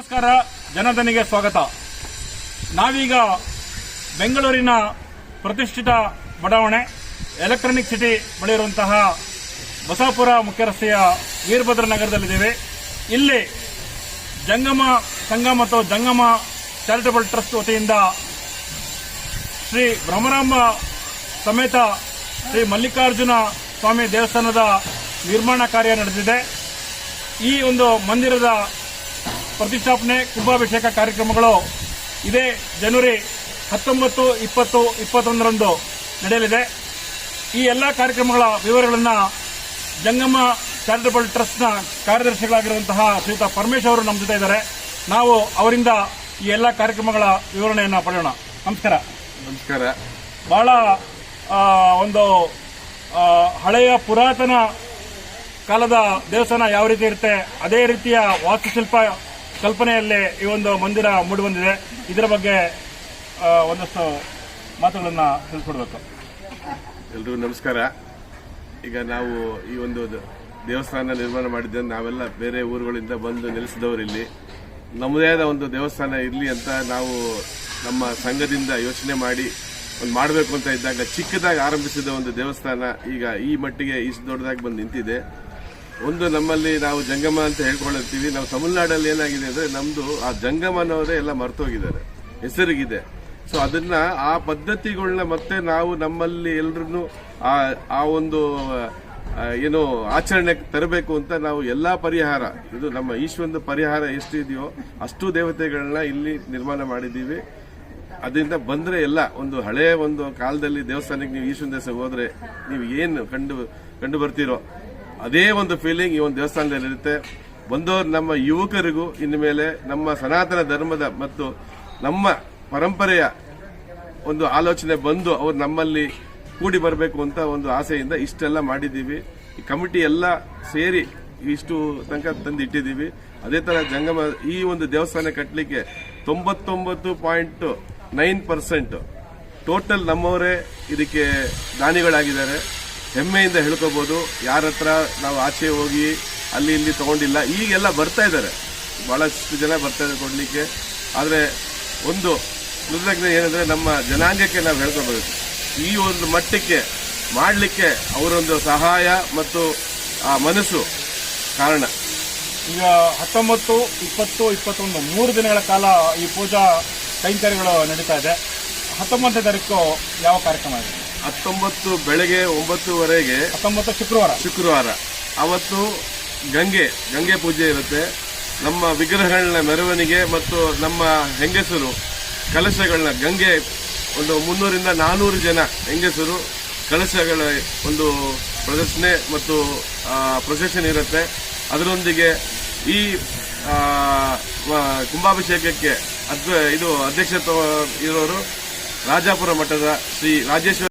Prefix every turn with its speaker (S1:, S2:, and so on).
S1: ನಮಸ್ಕಾರ, ಜನಧನಿಗೆ ಸ್ವಾಗತ. ನಾವೀಗ ಬೆಂಗಳೂರಿನ ಪ್ರತಿಷ್ಠಿತ ಬಡಾವಣೆ, ಎಲೆಕ್ಟ್ರಾನಿಕ್ ಸಿಟಿ ಬಳಿ ಇರುವಂತಹ ಬಸಾಪುರ ಮುಖ್ಯ ರಸ್ತೆಯ ವೀರಭದ್ರ ನಗರದಲ್ಲಿದ್ದೇವೆ. ಇಲ್ಲಿ ಜಂಗಮ ಸಂಘ ಮತ್ತು ಜಂಗಮ ಚಾರಿಟಬಲ್ ಟ್ರಸ್ಟ್ ವತಿಯಿಂದ ಶ್ರೀ ಬ್ರಹ್ಮರಾಂಬ ಸಮೇತ ಶ್ರೀ ಮಲ್ಲಿಕಾರ್ಜುನ ಸ್ವಾಮಿ ದೇವಸ್ಥಾನದ ನಿರ್ಮಾಣ ಕಾರ್ಯ ನಡೆದಿದೆ. ಈ ಒಂದು ಮಂದಿರದ ಪ್ರತಿಷ್ಠಾಪನೆ ಕುಂಭಾಭಿಷೇಕ ಕಾರ್ಯಕ್ರಮಗಳು ಇದೇ ಜನವರಿ ಹತ್ತೊಂಬತ್ತು ಇಪ್ಪತ್ತು ಇಪ್ಪತ್ತೊಂದರಂದು ನಡೆಯಲಿದೆ. ಈ ಎಲ್ಲ ಕಾರ್ಯಕ್ರಮಗಳ ವಿವರಗಳನ್ನು ಜಂಗಮ ಚಾರಿಟಬಲ್ ಟ್ರಸ್ಟ್ನ ಕಾರ್ಯದರ್ಶಿಗಳಾಗಿರುವಂತಹ ಶ್ರೀಯುತ ಪರಮೇಶ್ ಅವರು ನಮ್ಮ ಜೊತೆ ಇದ್ದಾರೆ. ನಾವು ಅವರಿಂದ ಈ ಎಲ್ಲ ಕಾರ್ಯಕ್ರಮಗಳ ವಿವರಣೆಯನ್ನು ಪಡೆಯೋಣ. ನಮಸ್ಕಾರ.
S2: ನಮಸ್ಕಾರ.
S1: ಬಹಳ ಒಂದು ಹಳೆಯ ಪುರಾತನ ಕಾಲದ ದೇವಸ್ಥಾನ ಯಾವ ರೀತಿ ಇರುತ್ತೆ ಅದೇ ರೀತಿಯ ವಾಸ್ತುಶಿಲ್ಪ ಕಲ್ಪನೆಯಲ್ಲಿ ಈ ಒಂದು ಮಂದಿರ ಮೂಡಿಬಂದಿದೆ. ಇದರ ಬಗ್ಗೆ ಒಂದಷ್ಟು ಮಾತುಗಳನ್ನ ತಿಳಿಸ್ಕೊಡ್ಬೇಕು.
S2: ಎಲ್ರಿಗೂ ನಮಸ್ಕಾರ. ಈಗ ನಾವು ಈ ಒಂದು ದೇವಸ್ಥಾನ ನಿರ್ಮಾಣ ಮಾಡಿದ್ದೆ ನಾವೆಲ್ಲ ಬೇರೆ ಊರುಗಳಿಂದ ಬಂದು ನೆಲೆಸಿದವರು ಇಲ್ಲಿ. ನಮ್ಮದೇ ಆದ ಒಂದು ದೇವಸ್ಥಾನ ಇರಲಿ ಅಂತ ನಾವು ನಮ್ಮ ಸಂಘದಿಂದ ಯೋಚನೆ ಮಾಡಿ ಒಂದು ಮಾಡಬೇಕು ಅಂತ ಇದ್ದಾಗ, ಚಿಕ್ಕದಾಗಿ ಆರಂಭಿಸಿದ ಒಂದು ದೇವಸ್ಥಾನ ಈಗ ಈ ಮಟ್ಟಿಗೆ ಇಷ್ಟು ದೊಡ್ಡದಾಗಿ ಬಂದು ನಿಂತಿದೆ. ಒಂದು ನಮ್ಮಲ್ಲಿ ನಾವು ಜಂಗಮ ಅಂತ ಹೇಳ್ಕೊಳ್ತೀವಿ ನಾವು ತಮಿಳುನಾಡಲ್ಲಿ ಏನಾಗಿದೆ ಅಂದ್ರೆ ನಮ್ದು ಆ ಜಂಗಮ ಅನ್ನೋದೇ ಎಲ್ಲ ಮರ್ತೋಗಿದ್ದಾರೆ. ಹೆಸರಿಗಿದೆ. ಸೊ ಅದನ್ನ ಆ ಪದ್ಧತಿಗಳನ್ನ ಮತ್ತೆ ನಾವು ನಮ್ಮಲ್ಲಿ ಎಲ್ರು ಆ ಆ ಒಂದು ಏನು ಆಚರಣೆ ತರಬೇಕು ಅಂತ ನಾವು ಎಲ್ಲಾ ಪರಿಹಾರ, ಇದು ನಮ್ಮ ಈಶ್ವರದ ಪರಿಹಾರ ಎಷ್ಟಿದೆಯೋ ಅಷ್ಟು ದೇವತೆಗಳನ್ನ ಇಲ್ಲಿ ನಿರ್ಮಾಣ ಮಾಡಿದ್ದೀವಿ. ಅದರಿಂದ ಬಂದ್ರೆ ಎಲ್ಲ, ಒಂದು ಹಳೆಯ ಒಂದು ಕಾಲದಲ್ಲಿ ದೇವಸ್ಥಾನಕ್ಕೆ ನೀವು ಈಶ್ವರ ದೇವಸ್ಥಾನ ಹೋದ್ರೆ ನೀವು ಏನು ಕಂಡು ಕಂಡು ಬರ್ತೀರೋ ಅದೇ ಒಂದು ಫೀಲಿಂಗ್ ಈ ಒಂದು ದೇವಸ್ಥಾನದಲ್ಲಿ ಇರುತ್ತೆ. ಬಂದವರು ನಮ್ಮ ಯುವಕರಿಗೂ ಇನ್ನು ಮೇಲೆ ನಮ್ಮ ಸನಾತನ ಧರ್ಮದ ಮತ್ತು ನಮ್ಮ ಪರಂಪರೆಯ ಒಂದು ಆಲೋಚನೆ ಬಂದು ಅವರು ನಮ್ಮಲ್ಲಿ ಕೂಡಿ ಬರಬೇಕು ಅಂತ ಒಂದು ಆಸೆಯಿಂದ ಇಷ್ಟೆಲ್ಲ ಮಾಡಿದ್ದೀವಿ. ಈ ಕಮಿಟಿ ಎಲ್ಲ ಸೇರಿ ಇಷ್ಟು ತನಕ ತಂದು ಇಟ್ಟಿದ್ದೀವಿ ಅದೇ ತರ ಜಂಗಮ, ಈ ಒಂದು ದೇವಸ್ಥಾನ ಕಟ್ಟಲಿಕ್ಕೆ ತೊಂಬತ್ತೊಂಬತ್ತು ಪಾಯಿಂಟ್ ನೈನ್ ಪರ್ಸೆಂಟ್ ಟೋಟಲ್ ನಮ್ಮವರೇ ಇದಕ್ಕೆ ದಾನಿಗಳಾಗಿದ್ದಾರೆ. ಹೆಮ್ಮೆಯಿಂದ ಹೇಳ್ಕೋಬಹುದು ಯಾರ ಹತ್ರ ನಾವು ಆಚೆ ಹೋಗಿ ಅಲ್ಲಿ ಇಲ್ಲಿ ತಗೊಂಡಿಲ್ಲ. ಈಗೆಲ್ಲ ಬರ್ತಾ ಇದ್ದಾರೆ. ಬಹಳಷ್ಟು ಜನ ಬರ್ತಾ ಇದ್ದಾರೆ ಕೊಡ್ಲಿಕ್ಕೆ. ಆದರೆ ಒಂದು ಕೃತಜ್ಞತೆ ಏನಂದ್ರೆ ನಮ್ಮ ಜನಾಂಗಕ್ಕೆ ನಾವು ಹೇಳ್ಕೋಬೇಕು ಈ ಒಂದು ಮಟ್ಟಕ್ಕೆ ಮಾಡಲಿಕ್ಕೆ ಅವರೊಂದು ಸಹಾಯ ಮತ್ತು ಆ ಮನಸ್ಸು ಕಾರಣ.
S1: ಈಗ ಹತ್ತೊಂಬತ್ತು, ಇಪ್ಪತ್ತು, ಇಪ್ಪತ್ತೊಂದು, ಮೂರು ದಿನಗಳ ಕಾಲ ಈ ಪೂಜಾ ಕೈಂಕರ್ಯಗಳು ನಡೀತಾ ಇದೆ. ಹತ್ತೊಂಬತ್ತನೇ ತಾರೀಕು ಯಾವ ಕಾರ್ಯಕ್ರಮ ಇದೆ
S2: ಹತ್ತೊಂಬತ್ತು ಬೆಳಗ್ಗೆ ಒಂಬತ್ತುವರೆಗೆ
S1: ಹತ್ತೊಂಬತ್ತು ಶುಕ್ರವಾರ.
S2: ಶುಕ್ರವಾರ. ಅವತ್ತು ಗಂಗೆ ಗಂಗೆ ಪೂಜೆ ಇರುತ್ತೆ. ನಮ್ಮ ವಿಗ್ರಹಗಳನ್ನ ಮೆರವಣಿಗೆ ಮತ್ತು ನಮ್ಮ ಹೆಂಗಸರು ಕಲಶಗಳನ್ನ ಗಂಗೆ ಒಂದು ಮುನ್ನೂರಿಂದ ನಾನೂರು ಜನ ಹೆಂಗಸರು ಕಲಶಗಳ ಒಂದು ಪ್ರದರ್ಶನೆ ಮತ್ತು ಪ್ರೊಸೆಷನ್ ಇರುತ್ತೆ. ಅದರೊಂದಿಗೆ ಈ ಕುಂಭಾಭಿಷೇಕಕ್ಕೆ ಅದ್ವ ಇದು ಅಧ್ಯಕ್ಷತೆ ಇರೋರು ರಾಜಾಪುರ ಮಠದ ಶ್ರೀ ರಾಜೇಶ್ವರ